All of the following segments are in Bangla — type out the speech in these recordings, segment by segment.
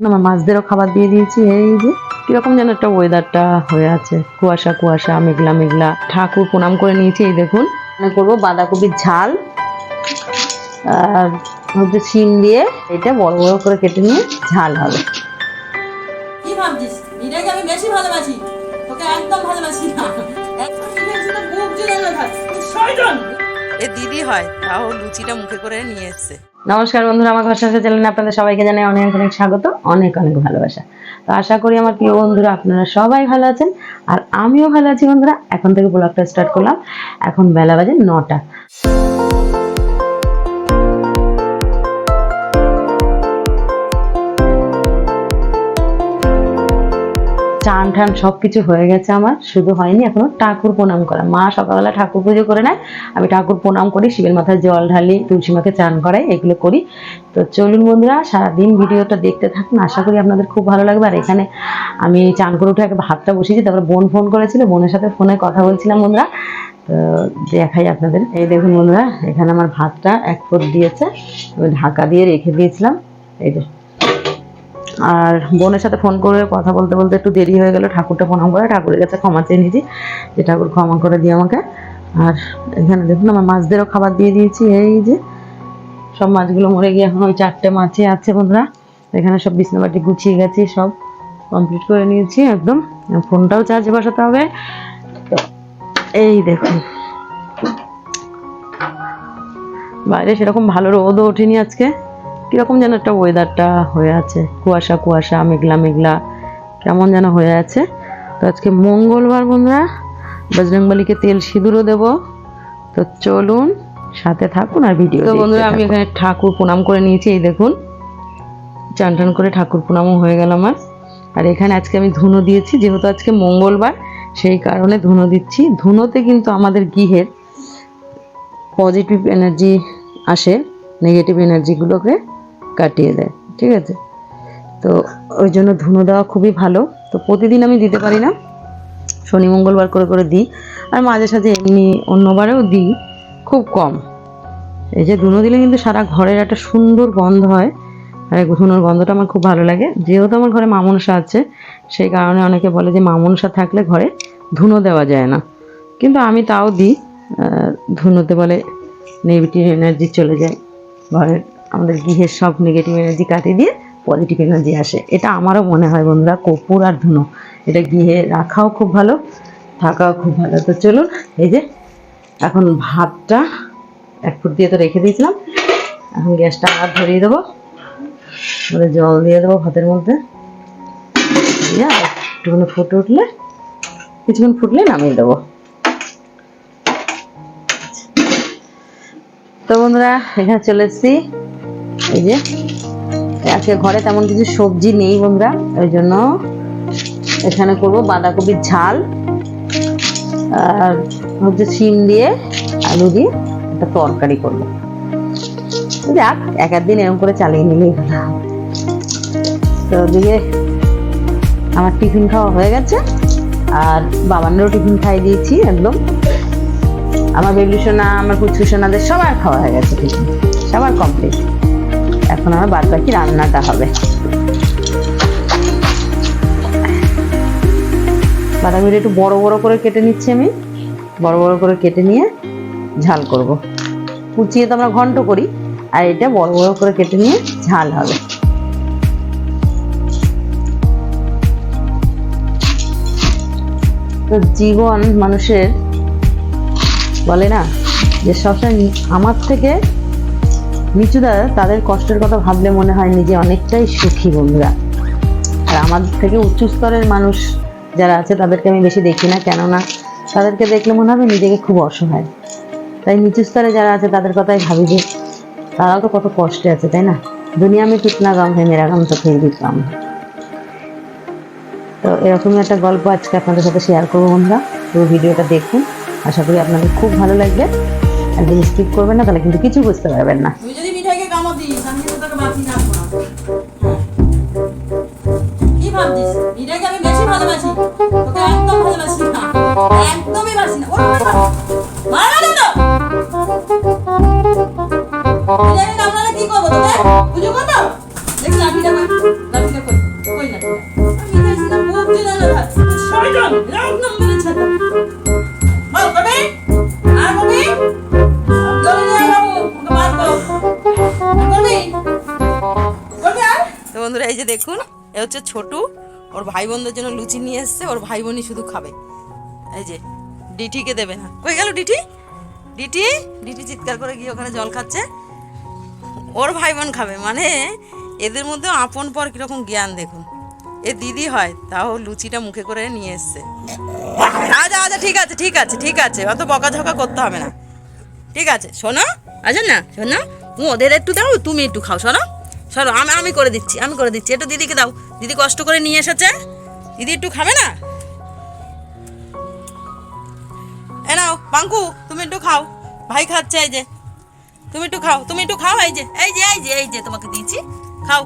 আমার মাছদেরও খাবার দিয়ে দিয়েছি। এই যে কীরকম যেন একটা ওয়েদারটা হয়ে আছে। কুয়াশা কুয়াশা মেঘলা মেঘলা। ঠাকুর প্রণাম করে নিয়েছি এই দেখুন। করব বাঁধাকপির ঝাল আর হচ্ছে শিম দিয়ে এটা বড় বড় করে কেটে নিয়ে ঝাল হবে। কি ভাবছিস? এটাকে আমি বেশি ভালোবাসি। তোকে একদম ভালোবাসি না। একদম মিলে শুধু বুক জুড়ে না ভাই শয়তান! এ দিদি হয় তাও লুচিটা মুখে করে নিয়ে এসছে। নমস্কার বন্ধুরা, আমার ঘর সংসার চ্যানেলে আপনাদের সবাইকে জানাই অনেক অনেক স্বাগত, অনেক অনেক ভালোবাসা। তো আশা করি আমার প্রিয় বন্ধুরা, আপনারা সবাই ভালো আছেন, আর আমিও ভালো আছি বন্ধুরা। এখন থেকে ব্লগটা স্টার্ট করলাম, এখন বেলা বাজে নটা। চান টান সব কিছু হয়ে গেছে আমার, শুধু হয়নি এখনও ঠাকুর প্রণাম করা। মা সকালবেলা ঠাকুর পুজো করে নেয়, আমি ঠাকুর প্রণাম করি, শিবের মাথায় জল ঢালি, তুলসী মাকে চান করাই, এগুলো করি। তো চলুন বন্ধুরা, সারাদিন ভিডিওটা দেখতে থাকুন, আশা করি আপনাদের খুব ভালো লাগবে। আর এখানে আমি চান করে উঠে ভাতটা বসিয়েছি, তারপরে বোন ফোন করেছিল, বোনের সাথে ফোনে কথা বলছিলাম বন্ধুরা। তো দেখাই আপনাদের। এই দেখুন বন্ধুরা, এখানে আমার ভাতটা এক ফুট দিয়েছে ঢাকা দিয়ে রেখে দিয়েছিলাম। এই যে আর বোনের সাথে ফোন করে কথা বলতে বলতে একটু দেরি হয়ে গেল, ঠাকুরটা প্রণাম করে, ঠাকুরের কাছে ক্ষমা চেয়ে নিয়েছি যে, ঠাকুর ক্ষমা করে দিয়ে আমাকে। আর এখানে দেখুন, আমার মাছদেরও খাবার দিয়ে দিয়েছি, এই যে, সব মাছগুলো মরে গিয়ে এখন ওই চারটে মাছই আছে বন্ধুরা। এখানে সব বিছনাবাটি গুছিয়ে গেছি, সব কমপ্লিট করে নিয়েছি একদম। ফোনটাও চার্জে বসাতে হবে। তো এই দেখুন। বাইরে সেরকম ভালো রোদও ওঠেনি আজকে। কীরকম যেন একটা ওয়েদারটা হয়ে আছে। কুয়াশা কুয়াশা মেঘলা মেঘলা কেমন যেন হয়ে আছে। তো আজকে মঙ্গলবার বন্ধুরা বজরংবলীকে তেল সিঁদুরও দেব। তো চলুন সাথে থাকুন আর ভিডিও তো বন্ধুরা আমি এখানে ঠাকুর প্রণাম করে নিয়েছি এই দেখুন। চান টান করে ঠাকুর প্রণামও হয়ে গেল আমার। আর এখানে আজকে আমি ধুনো দিয়েছি যেহেতু আজকে মঙ্গলবার সেই কারণে ধুনো দিচ্ছি। ধুনোতে কিন্তু আমাদের গৃহের পজিটিভ এনার্জি আসে নেগেটিভ এনার্জিগুলোকে কাটিয়ে দেয়, ঠিক আছে? তো ওই জন্য ধুনো দেওয়া খুবই ভালো। তো প্রতিদিন আমি দিতে পারি না। শনি, মঙ্গলবার করে করে দিই। আর মাঝে সাঝে এমনি অন্যবারেও দিই, খুব কম। এই যে ধুনো দিলে কিন্তু সারা ঘরের একটা সুন্দর গন্ধ হয়। আর ধুনোর গন্ধটা আমার খুব ভালো লাগে। যেহেতু আমার ঘরে মামনসা আছে, সেই কারণে অনেকে বলে যে মামনসা থাকলে ঘরে ধুনো দেওয়া যায় না। কিন্তু আমি তাও দিই। ধুনোতে বলে নেগেটিভ এনার্জি চলে যায় ঘরের। আমাদের গৃহের সব নেগেটিভ এনার্জি কাটিয়ে দিয়ে পজিটিভ এনার্জি আসে। এটা আমারও মনে হয় বন্ধুরা, কপুর আর ধুনো। এটা গৃহে রাখাও খুব ভালো, থাকাও খুব ভালো। তো চলুন, এই যে এখন ভাতটা এক ফুট দিয়ে তো রেখে দিয়েছিলাম, এখন গ্যাসটা আবার ধরিয়ে দেবো। জল দিয়ে দেবো ভাতের মধ্যে। দিয়ে একটুখানি ফুটে উঠলে, কিছুক্ষণ ফুটলে নামিয়ে দেবো। তো বন্ধুরা, এখানে চলে এসেছি। এই যে, আজকে ঘরে তেমন কিছু সবজি নেই বন্ধুরা, ওই জন্য এখানে করব বাঁধাকপির ঝাল আর হচ্ছে শিম দিয়ে আলু দিয়ে একটা তরকারি করব। যাক, এক একদিন এরকম করে চালিয়ে হলো তো ওদিকে আমার টিফিন খাওয়া হয়ে গেছে, আর বাবানেরও টিফিন খাইয়ে দিয়েছি একদম। আমার বেবি সোনা, আমার পুচকু সোনাদের সবার খাওয়া হয়ে গেছে টিফিন, সবার কমপ্লিট এখন আমার বাদ বাকি রান্নাটা হবে। বাঁধাকপিটা একটু বড় বড় করে কেটে নিচ্ছি আমি। বড় বড় করে কেটে নিয়ে ঝাল করব। কুচিয়ে তো আমরা ঘন্ট করি, আর এটা বড় বড় করে কেটে নিয়ে ঝাল হবে। তো জীবন মানুষের বলে না যে সবসময় আমার থেকে মিচুদা তাদের কষ্টের কথা ভাবলে মনে হয় নিজে অনেকটাই সুখী বন্ধুরা। আর আমাদের থেকে উচ্চ স্তরের মানুষ যারা আছে, তাদেরকে আমি বেশি দেখি না, কেননা তাদেরকে দেখলে মনে হবে নিজেকে খুব অসহায়। তাই নিচু স্তরে যারা আছে, তাদের কথাই ভাবি যে তারাও তো কত কষ্টে আছে, তাই না? দুনিয়া আমি কিতনা গাম হয়ে মেরা গাম তো ফের দিতাম। গাম তো এরকমই একটা গল্প আজকে আপনাদের সাথে শেয়ার করব বন্ধুরা। তো ভিডিওটা দেখুন। আশা করি আপনাদের খুব ভালো লাগবে। একদম স্কিপ করবেন না তাহলে কিন্তু কিছু বুঝতে পারবেন না। এই যে দেখুন, এ হচ্ছে ছোটু। ওর ভাই বোনদের জন্য লুচি নিয়ে এসছে, ওর ভাই বোনই শুধু খাবে। এই যে, ডিটিকে দেবে না। কই গেল ডিটি? ডিটি? ডিটি চিৎকার করে গিয়ে ওখানে জল খাচ্ছে। ওর ভাই বোন খাবে মানে এদের মধ্যে আপন পর কীরকম জ্ঞান দেখুন। এ দিদি হয়, তাও লুচিটা মুখে করে নিয়ে এসছে। আচ্ছা আচ্ছা ঠিক আছে ঠিক আছে ঠিক আছে। অত বকাঝকা করতে হবে না। ঠিক আছে, শোনো আচ্ছা না, শোনো। তুমি ওদের একটু দাও, তুমি একটু খাও, শোনো। শোনো আমি আমি করে দিচ্ছি, আমি করে দিচ্ছি। একটু দিদিকে দাও। দিদি কষ্ট করে নিয়ে এসেছে। দিদি একটু খাবে না? এ নাও বাঙ্কু তুমি একটু খাও। ভাই খাচ্ছে এই যে। তুমি একটু খাও, তুমি একটু খাও এই যে। এই যে এই যে এই যে তোমাকে দিয়েছি। খাও।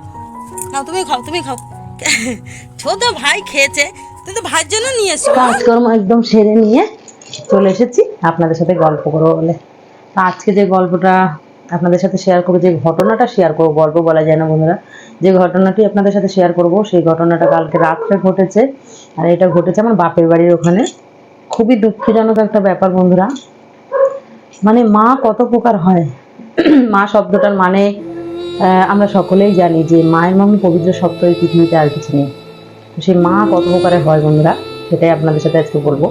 নাও, তুমি খাও তুমি খাও। ছোট ভাই খেয়েছে, তুই তো ভাইয়ের জন্য নিয়ে এসো কাজকর্ম একদম সেরে নিয়ে চলে এসেছি। আপনাদের সাথে গল্প করব বলে। আজকে যে গল্পটা আপনাদের সাথে শেয়ার করব, যে ঘটনাটা শেয়ার করব, গল্প বলা যায় না বন্ধুরা। যে ঘটনাটি আপনাদের সাথে শেয়ার করব, সেই ঘটনাটা কালকে রাত্রে ঘটেছে। আর এটা ঘটেছে আমার বাপের বাড়ির ওখানে। খুবই দুঃখজনক একটা ব্যাপার বন্ধুরা। মানে মা কত প্রকার হয়? মা শব্দটার মানে আমরা সকলেই জানি যে মায়ের মতো পবিত্র শব্দ এই পৃথিবীতে আর কিছু নেই। সেই মা কত প্রকারের হয় বন্ধুরা, সেটাই আপনাদের সাথে আজকে বলব।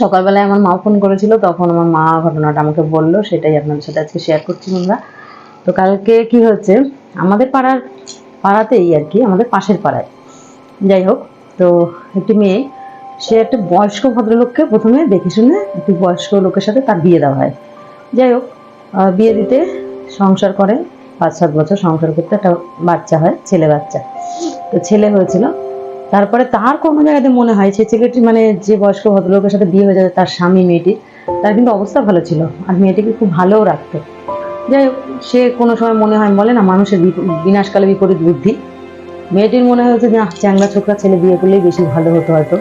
সকালবেলায় আমার মা ফোন করেছিল, তখন আমার মা ঘটনাটা আমাকে বলল, সেটাই আপনাদের সাথে আজকে শেয়ার করছি বন্ধুরা তো কালকে কি হচ্ছে আমাদের পাড়ার, পাড়াতেই আর কি, আমাদের পাশের পাড়ায়। যাই হোক, তো একটি মেয়ে, সে একটা বয়স্ক ভদ্রলোককে প্রথমে দেখে শুনে একটি বয়স্ক লোকের সাথে তার বিয়ে দেওয়া হয়। যাই হোক বিয়ে দিতে সংসার করে পাঁচ সাত বছর সংসার করতে একটা বাচ্চা হয়, ছেলে বাচ্চা। তো ছেলে হয়েছিল তারপরে তার কোনো জায়গাতে মনে হয় সে ছেলেটি মানে যে বয়স্ক ভদ্রলোকের সাথে বিয়ে হয়ে যাবে তার স্বামী মেয়েটি, তার কিন্তু অবস্থা ভালো ছিল আর মেয়েটিকে খুব ভালোও রাখতো। যাই হোক, সে কোনো সময় মনে হয়, বলে না, মানুষের বিনাশকালে বিপরীত বুদ্ধি। মেয়েটির মনে হয়েছে যে চ্যাংড়া ছোকরা ছেলে বিয়ে করলেই বেশি ভালো হতো হয়তো।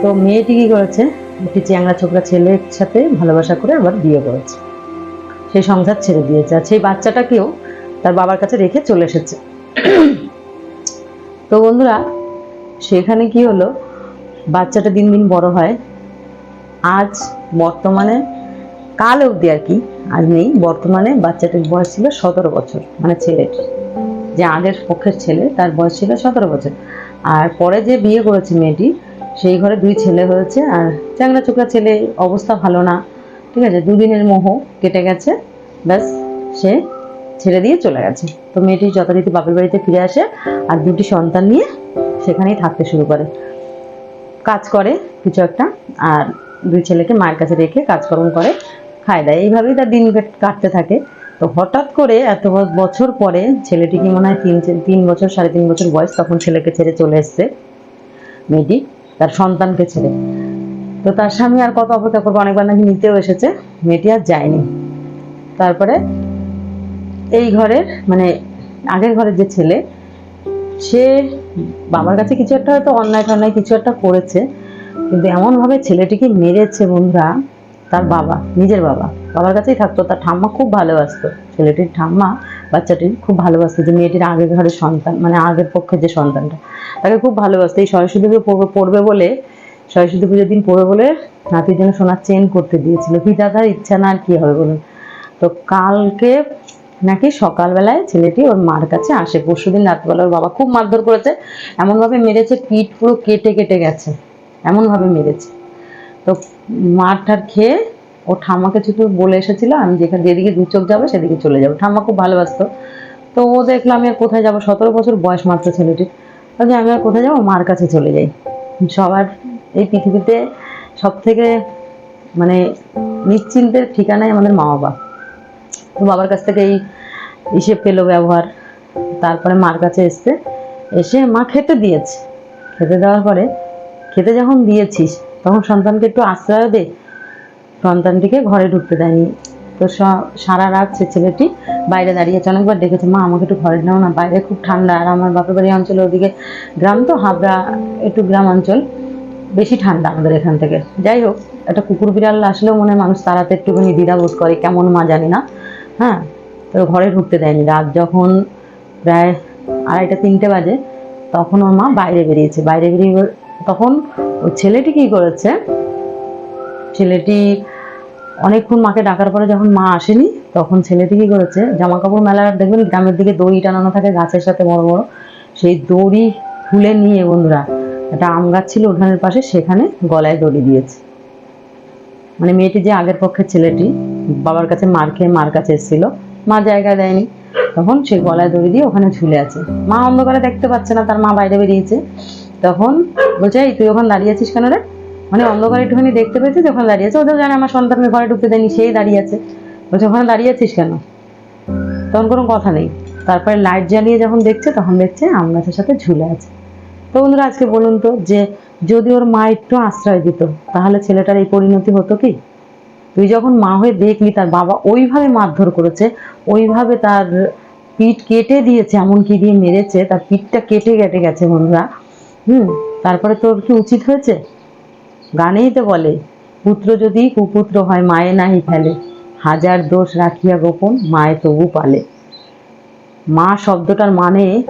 তো মেয়েটি কী করেছে? একটি চ্যাংড়া ছোকরা ছেলের সাথে ভালোবাসা করে আবার বিয়ে করেছে। সেই সংসার ছেড়ে দিয়েছে আর সেই বাচ্চাটাকেও তার বাবার কাছে রেখে চলে এসেছে। তো বন্ধুরা সেখানে কি হলো? বাচ্চাটা দিন দিন বড় হয়। আজ বর্তমানে, কাল অবধি আর কি, আজ নেই। বর্তমানে বাচ্চাটির বয়স ছিল সতেরো বছর মানে ছেলের। যে আগের পক্ষের ছেলে, তার বয়স ছিল সতেরো বছর। আর পরে যে বিয়ে করেছে মেয়েটি, সেই ঘরে দুই ছেলে হয়েছে। আর চ্যাংড়া চোখরা ছেলে, অবস্থা ভালো না। ঠিক আছে, দুদিনের মোহ কেটে গেছে। ব্যাস, সে ছেড়ে দিয়ে চলে গেছে। তো মেয়েটি যথারীতি বাপের বাড়িতে ফিরে আসে। আর দুটি সন্তান নিয়ে সেখানেই থাকতে শুরু করে। কাজ করে কিছু একটা, আর দুই ছেলেকে মায়ের কাছে রেখে কাজকর্ম করে, খায় দেয়। এইভাবেই তার দিন কাটতে থাকে। তো হঠাৎ করে এত বছর পরে ছেলেটি কি মনে হয় তিন তিন বছর, সাড়ে তিন বছর বয়স তখন ছেলেকে ছেড়ে চলে এসছে। মেয়েটি তার সন্তানকে ছেড়ে। তো তার স্বামী আর কত অপেক্ষা করবে? অনেকবার নাকি নিতেও এসেছে। মেয়েটি আর যায়নি। তারপরে এই ঘরের মানে আগের ঘরের যে ছেলে সে বাবার কাছে কিছু একটা হয়তো অন্যায় টন্যায় কিছু একটা করেছে, কিন্তু এমনভাবে ছেলেটিকে মেরেছে বন্ধুরা, তার বাবা, নিজের বাবা। বাবার কাছেই থাকতো, তার ঠাম্মা খুব ভালোবাসতো। ছেলেটির ঠাম্মা, বাচ্চাটির খুব ভালোবাসতো যে মেয়েটির আগের ঘরের সন্তান মানে আগের পক্ষের যে সন্তানটা, তাকে খুব ভালোবাসতো। এই সরস্বতী পুজো পড়বে বলে, সরস্বতী পুজোর দিন পড়বে বলে নাতির জন্য সোনার চেন করতে দিয়েছিল। পিতাতার ইচ্ছা না আর কি হবে বলুন? তো কালকে নাকি সকালবেলায় ছেলেটি ওর মার কাছে আসে। পরশুদিন রাতবেলা ওর বাবা খুব মারধর করেছে। এমনভাবে মেরেছে, পিঠ পুরো কেটে কেটে গেছে। এমনভাবে মেরেছে। তো মারটার খেয়ে ও ঠাম্মাকে শুধু বলে এসেছিল, আমি যেখানে যেদিকে দু চোখ যাবে সেদিকে চলে যাব। ঠাম্মা খুব ভালোবাসতো। তো ও দেখল, আমি আর কোথায় যাব? সতেরো বছর বয়স মাত্র ছেলেটির। যে আমি আর কোথায় যাব? মার কাছে চলে যাই। সবার এই পৃথিবীতে সব থেকে মানে নিশ্চিন্তের ঠিকানাই আমাদের মা বাবা বাবার কাছ থেকে এই ইসে পেল ব্যবহার। তারপরে মার কাছে এসছে। এসে মা খেতে দিয়েছে। খেতে দেওয়ার পরে খেতে যখন দিয়েছিস, তখন সন্তানকে একটু আশ্রয় দে। সন্তানটিকে ঘরে ঢুকতে দেয়নি। তো সারা রাত সে ছেলেটি বাইরে দাঁড়িয়েছে অনেকবার ডেকেছে মা, আমাকে একটু ঘরে নাও না। বাইরে খুব ঠান্ডা। আর আমার বাপের বাড়ি অঞ্চলে ওদিকে গ্রাম তো, হাবড়া একটু গ্রাম অঞ্চল। বেশি ঠান্ডা আমাদের এখান থেকে। যাই হোক, একটা কুকুর বিড়াল আসলেও মনে হয় মানুষ তাড়াতে একটুখানি দ্বিধাবোধ করে। কেমন মা জানি না। হ্যাঁ তো ঘরে ঢুকতে দেয়নি। রাত যখন প্রায় আড়াইটা, তিনটে বাজে, তখন ওর মা বাইরে বেরিয়েছে। বাইরে বেরিয়ে তখন ওই ছেলেটি কি করেছে? ছেলেটি অনেকক্ষণ মাকে ডাকার পরে যখন মা আসেনি, তখন ছেলেটি কি করেছে? জামা কাপড় মেলার, দেখবেন গ্রামের দিকে দড়ি টানানো থাকে গাছের সাথে বড় বড়, সেই দড়ি খুলে নিয়ে বন্ধুরা, একটা আম গাছ ছিল উঠানের পাশে, সেখানে গলায় দড়ি দিয়েছে। মানে মেয়েটি যে আগের পক্ষের ছেলেটি বাবার কাছে মার খেয়ে মার কাছে এসেছিল। মা জায়গা দেয়নি। তখন সে গলায় দড়ি দিয়ে ওখানে ঝুলে আছে। মা অন্ধকারে দেখতে পাচ্ছে না, তার মা বাইরে বেরিয়েছে। তখন বলছে, এই, তুই ওখানে দাঁড়িয়ে আছিস কেন রে? মানে অন্ধকারে একটুখানি দেখতে পেয়েছে যে ওখানে দাঁড়িয়ে আছে। ওদের জানে আমার সন্তানকে ঘরে ঢুকতে দেয়নি, সেই দাঁড়িয়ে আছে। বলছে, ওখানে দাঁড়িয়ে আছিস কেন? তখন কোনো কথা নেই। তারপরে লাইট জ্বালিয়ে যখন দেখছে, তখন দেখছে আম গাছের সাথে ঝুলে আছে। তো বন্ধুরা, আজকে বলুন তো যে যদি ওর মা একটু আশ্রয় দিত, তাহলে ছেলেটার এই পরিণতি হতো কি? তুই যখন মা হয়ে দেখলি তার বাবা ওইভাবে মারধর করেছে, ওইভাবে তার পিঠ কেটে দিয়েছে এমন কি দিয়ে মেরেছে, তার পিঠটা কেটে কেটে গেছে বন্ধুরা। হুম, তারপরে তোর কি উচিত হয়েছে? গানেই তো বলে, পুত্র যদি কুপুত্র হয়, মায়ে নাহি ফেলে। হাজার দোষ রাখিয়া গোপন, মায়ে তবু পালে। মা শব্দটার মানে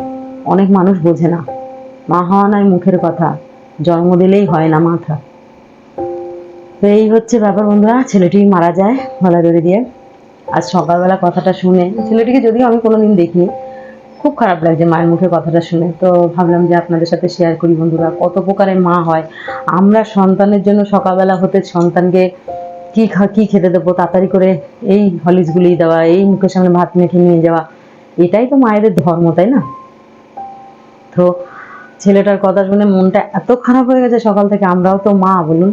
অনেক মানুষ বোঝে না। মা হওয়া নয় মুখের কথা, জন্ম দিলেই হয় না মাথা। এই হচ্ছে ব্যাপার বন্ধুরা, ছেলেটি মারা যায় গলা দড়ি দিয়ে। আজ সকালবেলা কথাটা শুনে, ছেলেটিকে যদিও আমি কোনোদিন দেখিনি, খুব খারাপ লাগছে মায়ের মুখে কথাটা শুনে। তো ভাবলাম যে আপনাদের সাথে শেয়ার করি বন্ধুরা, কত প্রকারের মা হয়। আমরা সন্তানের জন্য সকালবেলা হতে সন্তানকে কি খা, কি খেতে দেবো, তাড়াতাড়ি করে এই হলিসগুলি দেওয়া, এই মুখের সামনে ভাত মেখে নিয়ে যাওয়া, এটাই তো মায়েদের ধর্ম, তাই না? তো ছেলেটার কথা শুনে মনটা এত খারাপ হয়ে গেছে সকাল থেকে, আমরাও তো মা, বলুন।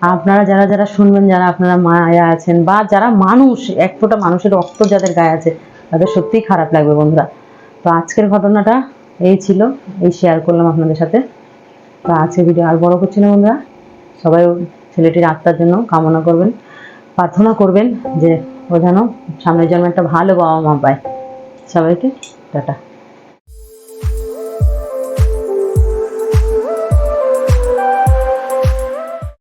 আপনারা যারা যারা শুনবেন, যারা আপনারা মায়া আছেন বা যারা মানুষ, এক ফোঁটা মানুষের রক্ত যাদের গায়ে আছে, তাদের সত্যিই খারাপ লাগবে বন্ধুরা। তো আজকের ঘটনাটা এই ছিল, এই শেয়ার করলাম আপনাদের সাথে। তো আজকের ভিডিও আর বড় করছি না বন্ধুরা। সবাই ছেলেটির আত্মার জন্য কামনা করবেন, প্রার্থনা করবেন যে ও যেন সামনের জন্য একটা ভালো বাবা মা পায়। সবাইকে টাটা।